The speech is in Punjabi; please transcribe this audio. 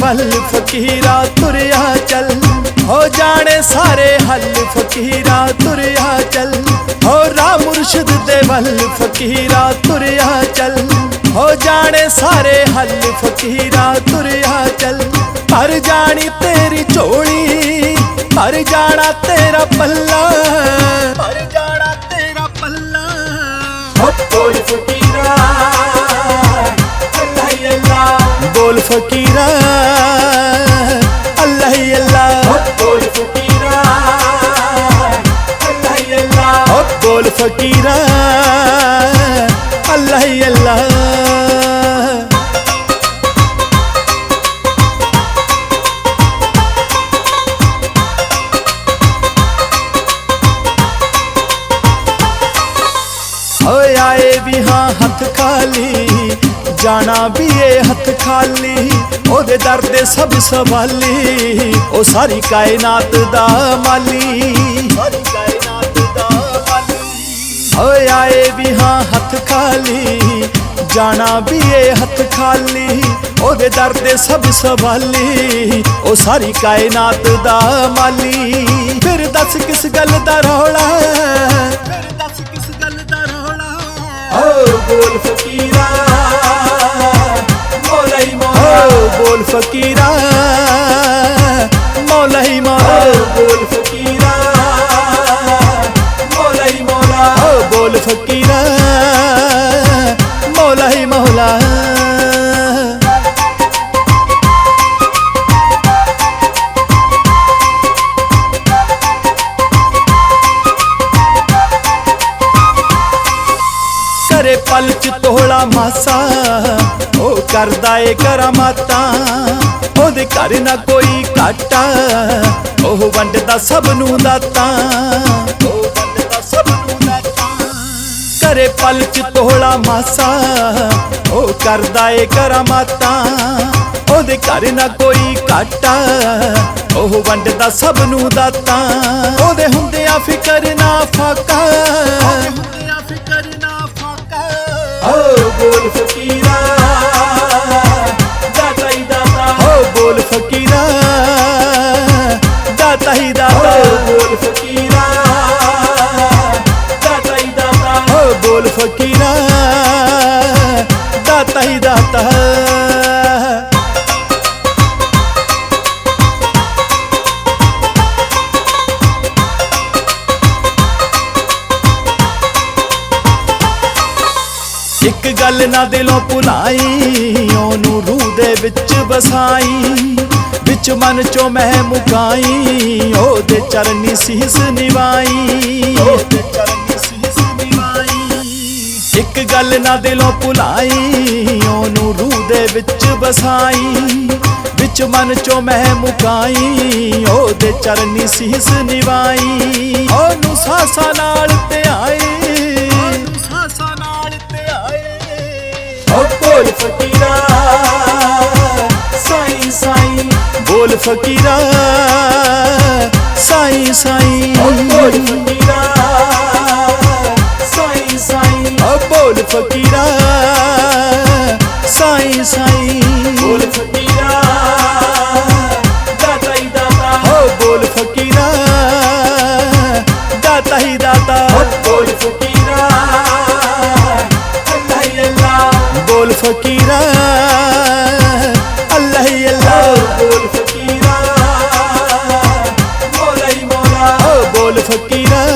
ਵੱਲ ਫਕੀਰਾ ਤੁਰਿਆ ਚੱਲ। ਹੋ ਜਾਣੇ ਸਾਰੇ ਹੱਲ ਫਕੀਰਾ ਤੁਰਿਆ ਚੱਲ। ਹੋ ਰਾ ਮੁਰਸ਼ਿਦ ਦੇ ਵੱਲ ਫਕੀਰਾ ਤੁਰਿਆ ਚੱਲ। ਹੋ ਜਾਣੇ ਸਾਰੇ ਹੱਲ ਫਕੀਰਾ ਤੁਰਿਆ ਚੱਲ। ਭਰ ਜਾਣੀ ਤੇਰੀ ਝੋਲੀ ਭਰ ਜਾਣਾ ਤੇਰਾ ਪੱਲਾ। ਭਰ ਜਾਣਾ ਤੇਰਾ ਪੱਲਾ। ਹੋ ਬੋਲ ਫਕੀਰਾ ਬੋਲ ਫਕੀਰਾ। ਅੱਲਾ ਹੀ ਅੱਲਾ ਬੋਲ ਫਕੀਰਾ। ਅੱਲਾ ਹੀ ਅੱਲਾ ਬੋਲ ਫਕੀਰਾ। ਅੱਲਾ ਹੀ ਅੱਲਾ ਓਏ ਆਏ ਵੀ ਹਾਂ ਹੱਥ ਖਾਲੀ ਜਾਣਾ ਵੀ ਏ ਹੱਥ ਖਾਲੀ, ਉਹਦੇ ਦਰ ਦੇ ਸਭ ਸਵਾਲੀ, ਉਹ ਸਾਰੀ ਕਾਇਨਾਤ ਦਾ ਮਾਲੀ। ਸਾਰੀ ਕਾਇਨਾਤ ਦਾ ਮਾਲੀ ਓਏ ਆਏ ਵੀ ਹਾਂ ਹੱਥ ਖਾਲੀ, ਜਾਣਾ ਵੀ ਏ ਹੱਥ ਖਾਲੀ, ਉਹਦੇ ਦਰ ਦੇ ਸਭ ਸਵਾਲੀ, ਉਹ ਸਾਰੀ ਕਾਇਨਾਤ ਦਾ ਮਾਲੀ। ਫਿਰ ਦੱਸ ਕਿਸ ਗੱਲ ਦਾ ਰੌਲਾ ਓ ਬੋਲ ਫਕੀਰਾ ਮੌਲਾ ਹੀ ਕਰੇ ਪਲ ਚ ਤੋਲਾ ਮਾਸਾ ਉਹ ਕਰਦਾ ਏ ਕਰਾਮਾਤਾਂ ਉਹਦੇ ਘਰ ਨਾ ਕੋਈ ਘਾਟਾ ਉਹ ਵੰਡਦਾ ਸਭ ਨੂੰ ਦਾਤਾਂ ਕਰੇ ਪਲ ਚ ਤੋਲਾ ਮਾਸਾ। ਉਹ ਕਰਦਾ ਏ ਕਰਾਮਾਤਾਂ, ਉਹਦੇ ਘਰ ਨਾ ਕੋਈ ਘਾਟਾ। ਉਹ ਵੰਡਦਾ ਸਭ ਨੂੰ ਦਾਤਾਂ, ਉਹਦੇ ਹੁੰਦੇ ਆ ਨਾ ਫਾਕਾ ਫਿਕਰ ਨਾ ਫਾਕਾ। ਓ ਬੋਲ ਫਕੀਰਾ ਦਾਤਾ ਹੀ ਦਾਤਾ। ਓ ਬੋਲ ਫਕੀਰਾ ਦਾਤਾ ਹੀ ਦਾਤਾ। ਓ ਬੋਲ ਫਕੀਰਾ। ਓ ਬੋਲ ਫਕੀਰਾ ਦਾਤਾ ਹੀ ਦਾਤਾ। ਇੱਕ ਗੱਲ ਨਾ ਦਿਲੋਂ ਭੁਲਾਈ, ਉਹਨੂੰ ਰੂਹ ਦੇ ਵਿੱਚ ਵਸਾਈ। ਵਿੱਚ ਮਨ ਚੋਂ ਮੈਂ ਮੁਕਾਈ, ਉਹਦੇ ਚਰਨੀ ਸੀਸ ਨਿਵਾਈ ਉਹਦੇ ਨਿਵਾਈ। ਇੱਕ ਗੱਲ ਨਾ ਦਿਲੋਂ ਭੁਲਾਈ, ਉਹਨੂੰ ਰੂਹ ਦੇ ਵਿੱਚ ਵਸਾਈ, ਵਿੱਚ ਮਨ ਚੋਂ ਮਹਿ ਮੁਕਾਈ, ਉਹਦੇ ਚਰਨੀ ਸੀਸ ਨਿਵਾਈ, ਉਹਨੂੰ ਸਾਸਾਂ ਨਾਲ ਧਿਆਏ, ਉਹਨੂੰ ਨਾਲ ਧਿਆਏ। ਓ ਬੋਲ ਫਕੀਰਾ, ਸਾਈ ਸਾਈ, ਬੋਲ ਫਕੀਰਾ, ਸਾਈ ਸਾਈ। ਓ ਬੋਲ ਫਕੀਰਾ ਸਾਈ। ਓ ਬੋਲ ਫਕੀਰਾ ਸਾਈ ਸਾਈ। ਬੋਲ ਫਕੀਰਾ ਦਾਤਾ ਹੀ ਦਾਤਾ। ਓ ਬੋਲ ਫਕੀਰਾ ਦਾਤਾ ਹੀ ਦਾਤਾ। ਓ ਬੋਲ ਫਕੀਰਾ ਅੱਲਾ ਹੀ ਅੱਲਾ ਬੋਲ ਫਕੀਰਾ ਅੱਲਾ ਹੀ ਅੱਲਾ ਬੋਲ ਫਕੀਰਾ ਮੌਲਾ ਹੀ ਮੌਲਾ। ਓ ਬੋਲ ਫਕੀਰਾ